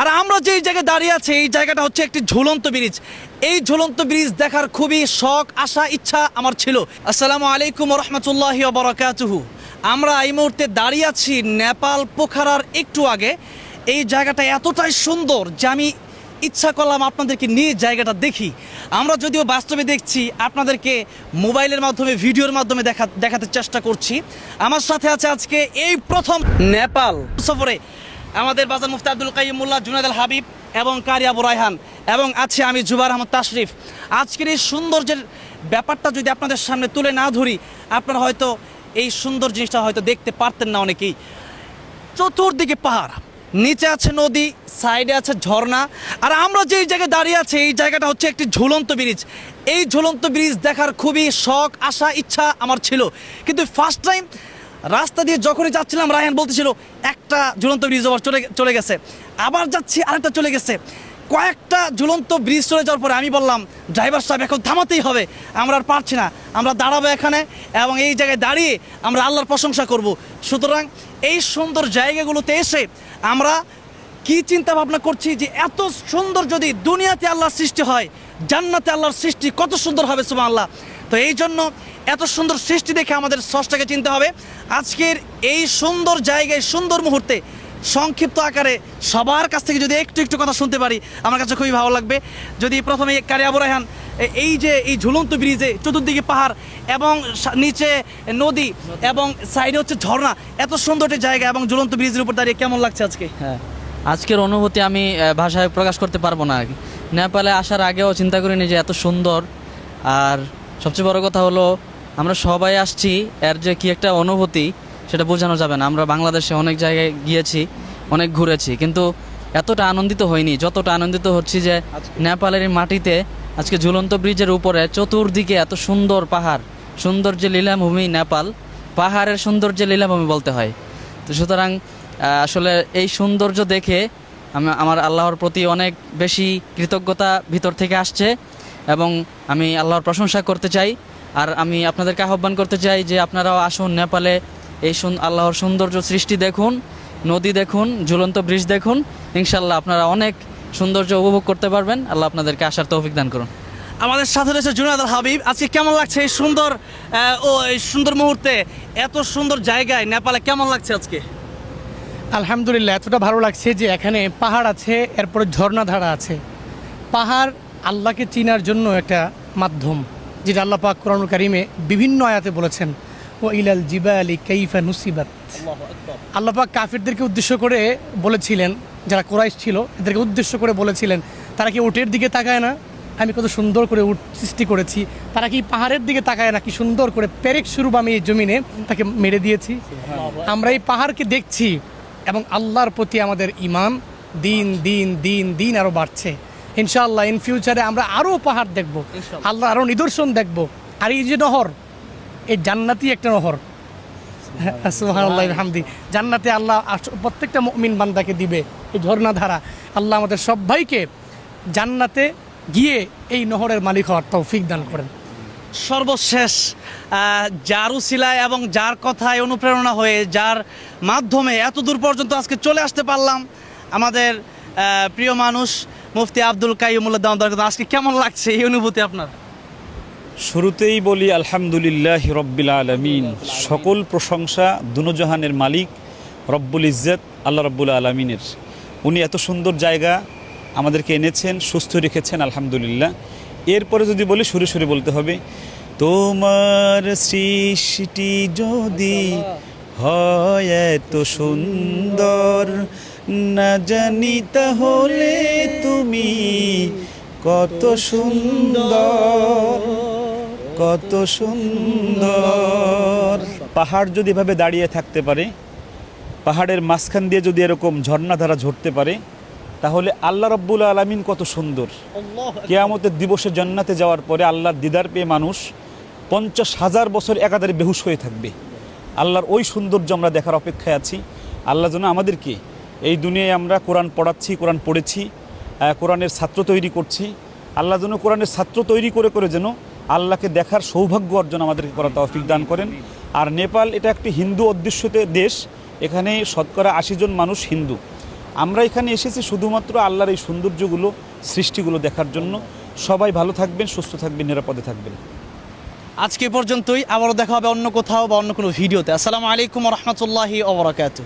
আর আমরা যেই জায়গায় দাঁড়িয়ে আছি, এই জায়গাটা হচ্ছে একটি ঝুলন্ত ব্রিজ। এই ঝুলন্ত ব্রিজ দেখার খুবই শখ, আশা, ইচ্ছা আমার ছিল। আসসালামু আলাইকুম রহমতুল্লাহি বরকাতুহু আমরা এই মুহূর্তে দাঁড়িয়ে আছি নেপাল পোখারার একটু আগে। এই জায়গাটা এতটাই সুন্দর যে আমি ইচ্ছা করলাম আপনাদেরকে নিয়ে জায়গাটা দেখি। আমরা যদিও বাস্তবে দেখছি, আপনাদেরকে মোবাইলের মাধ্যমে, ভিডিওর মাধ্যমে দেখা দেখাতে চেষ্টা করছি। আমার সাথে আছে আজকে এই প্রথম নেপাল সফরে আমাদের বাজার মুফতি আব্দুল কাইমুল্লাহ জুনাদ আল হাবিব এবং কারি আবু রায়হান। এবং আছে আমি জুবার আহমদ তাশরিফ। আজকের এই সৌন্দর্যের ব্যাপারটা যদি আপনাদের সামনে তুলে না ধরি, আপনারা হয়তো এই সুন্দর জিনিসটা হয়তো দেখতে পারতেন না অনেকেই। চতুর্দিকে পাহাড়, নিচে আছে নদী, সাইডে আছে ঝর্ণা। আর আমরা যেই জায়গায় দাঁড়িয়ে আছি, এই জায়গাটা হচ্ছে একটি ঝুলন্ত ব্রিজ। এই ঝুলন্ত ব্রিজ দেখার খুবই শখ, আশা, ইচ্ছা আমার ছিল। কিন্তু ফার্স্ট টাইম রাস্তা দিয়ে যখনই যাচ্ছিলাম রায়হান বলতেছিল, একটা ঝুলন্ত ব্রিজ আবার চলে চলে গেছে। আবার যাচ্ছি, আরেকটা চলে গেছে। কয়েকটা ঝুলন্ত ব্রিজ চলে যাওয়ার পরে আমি বললাম, ড্রাইভার সাহেব, এখন থামাতেই হবে, আমরা আর পারছি না। আমরা দাঁড়াবো এখানে এবং এই জায়গায় দাঁড়িয়ে আমরা আল্লাহর প্রশংসা করব। সুতরাং এই সুন্দর জায়গাগুলোতে এসে আমরা কি চিন্তা ভাবনা করছি যে এত সুন্দর যদি দুনিয়াতে আল্লাহর সৃষ্টি হয়, জান্নাতে আল্লাহর সৃষ্টি কত সুন্দর হবে সুমা আল্লাহ তো এই জন্য এত সুন্দর সৃষ্টি দেখে আমাদের সষ্টাকে চিনতে হবে। আজকের এই সুন্দর জায়গায়, সুন্দর মুহূর্তে সংক্ষিপ্ত আকারে সবার কাছ থেকে যদি একটু একটু কথা শুনতে পারি, আমার কাছে খুবই ভালো লাগবে। যদি প্রথমে কারি আবু রায়হান এই যে এই ঝুলন্ত ব্রিজে চতুর্দিকে পাহাড় এবং নিচে নদী এবং সাইডে হচ্ছে ঝর্ণা, এত সুন্দর একটি জায়গা এবং ঝুলন্ত ব্রিজের উপর দাঁড়িয়ে কেমন লাগছে আজকে? হ্যাঁ আজকের অনুভূতি আমি ভাষায় প্রকাশ করতে পারব না। নেপালে আসার আগেও চিন্তা করিনি যে এত সুন্দর, আর সবচেয়ে বড় কথা হলো আমরা সবাই আসছি এর যে কি একটা অনুভূতি সেটা বোঝানো যাবে না। আমরা বাংলাদেশে অনেক জায়গায় গিয়েছি অনেক ঘুরেছি কিন্তু এতটা আনন্দিত হইনি যতটা আনন্দিত হচ্ছি যে নেপালের মাটিতে আজকে ঝুলন্ত ব্রিজের উপরে চতুর্দিকে এত সুন্দর পাহাড় সুন্দর যে লীলাভূমি নেপাল পাহাড়ের সৌন্দর্যে লীলাভূমি বলতে হয়। তো সুতরাং আসলে এই সৌন্দর্য দেখে আমি আমার আল্লাহর প্রতি অনেক বেশি কৃতজ্ঞতা ভিতর থেকে আসছে। এবং আমি আল্লাহর প্রশংসা করতে চাই। আর আমি আপনাদেরকে আহ্বান করতে চাই যে আপনারাও আসুন নেপালে এই সুন- আল্লাহর সৌন্দর্য সৃষ্টি দেখুন নদী দেখুন ঝুলন্ত ব্রিজ দেখুন। ইনশাল্লাহ আপনারা অনেক সৌন্দর্য উপভোগ করতে পারবেন। আল্লাহ আপনাদেরকে আসার তৌফিক দান করুন। আমাদের সাথে রয়েছে জুনাদ আল হাবিব। আজকে কেমন লাগছে এই সুন্দর ও এই সুন্দর মুহূর্তে? এত সুন্দর জায়গায় নেপালে কেমন লাগছে আজকে? আলহামদুলিল্লাহ এতটা ভালো লাগছে যে এখানে পাহাড় আছে এরপরে ঝর্ণাধারা আছে। পাহাড় আল্লাহকে চিনার জন্য একটা মাধ্যম যেটা আল্লাহ পাক কোরআন কারিমে বিভিন্ন আয়াতে বলেছেন ও ইলাল জিবা আলী কাইফা নুসিবাত। আল্লাহ পাক কাফিরদেরকে উদ্দেশ্য করে বলেছিলেন যারা কোরাইশ ছিল এদেরকে উদ্দেশ্য করে বলেছিলেন তারা কি উটের দিকে তাকায় না? আমি কত সুন্দর করে উট সৃষ্টি করেছি। তারা কি পাহাড়ের দিকে তাকায় না কি সুন্দর করে পেরেক স্বরূপ আমি এই জমিনে তাকে মেরে দিয়েছি? আমরা এই পাহাড়কে দেখছি এবং আল্লাহর প্রতি আমাদের ইমান দিন দিন দিন দিন আরও বাড়ছে। ইনশাআল্লাহ ইন ফিউচারে আমরা আরও পাহাড় দেখব আল্লাহ আরও নিদর্শন দেখব। আর এই যে নহর এই জান্নাতি একটা নহর। সুবহানাল্লাহ। হামদি জান্নাতে আল্লাহ প্রত্যেকটা মুমিন বান্দাকে দিবে এই ঝর্ণাধারা। আল্লাহ আমাদের সবাইকে জান্নাতে গিয়ে এই নহরের মালিক হওয়ার তৌফিক দান করেন। সর্বশেষ যার উসিলায় এবং যার কথায় অনুপ্রেরণা হয়ে যার মাধ্যমে এত দূর পর্যন্ত আজকে চলে আসতে পারলাম আমাদের প্রিয় মানুষ মুফতি আব্দুল কাইমুল্লাহ দামদার আজকে কেমন লাগছে এই অনুভূতি আপনার? শুরুতেই বলি, আলহামদুলিল্লাহ রব্বিল আলমিন। সকল প্রশংসা দুনোজাহানের মালিক, রব্বুল ইজ্জত, আল্লাহ রব্বুল আলমিনের। উনি এত সুন্দর জায়গা আমাদেরকে এনেছেন, সুস্থ রেখেছেন, আলহামদুলিল্লাহ। এরপরে যদি বলি, সুরে সুরে বলতে হবে, তোমার সৃষ্টি যদি হয় এত সুন্দর না জানি তাহলে তুমি কত সুন্দর কত সুন্দর। পাহাড় যদি এভাবে দাঁড়িয়ে থাকতে পারে পাহাড়ের মাঝখান দিয়ে যদি এরকম ঝর্ণাধারা ঝরতে পারে তাহলে আল্লাহ রব্বুল আলমিন কত সুন্দর। কেয়ামতের দিবসে জান্নাতে যাওয়ার পরে আল্লাহর দিদার পেয়ে মানুষ পঞ্চাশ হাজার বছর একাধারে বেহুশ হয়ে থাকবে। আল্লাহর ওই সৌন্দর্য আমরা দেখার অপেক্ষায় আছি। আল্লাহ যেন আমাদেরকে এই দুনিয়ায় আমরা কোরআন পড়াচ্ছি, কোরআন পড়েছি কোরআনের ছাত্র তৈরি করছি। আল্লাহ যেন কোরআনের ছাত্র তৈরি করে করে যেন আল্লাহকে দেখার সৌভাগ্য অর্জন আমাদেরকে করা তৌফিক দান করেন। আর নেপাল এটা একটি হিন্দু অধ্যুষিত দেশ, এখানে শতকরা আশি জন মানুষ হিন্দু। আমরা এখানে এসেছি শুধুমাত্র আল্লাহর এই সৌন্দর্যগুলো, সৃষ্টিগুলো দেখার জন্য। সবাই ভালো থাকবেন, সুস্থ থাকবেন, নিরাপদে থাকবেন। আজকে পর্যন্তই। আবারও দেখা হবে অন্য কোথাও বা অন্য কোনো ভিডিওতে। আসসালামু আলাইকুম রহমতুল্লাহি ওবরাকাতু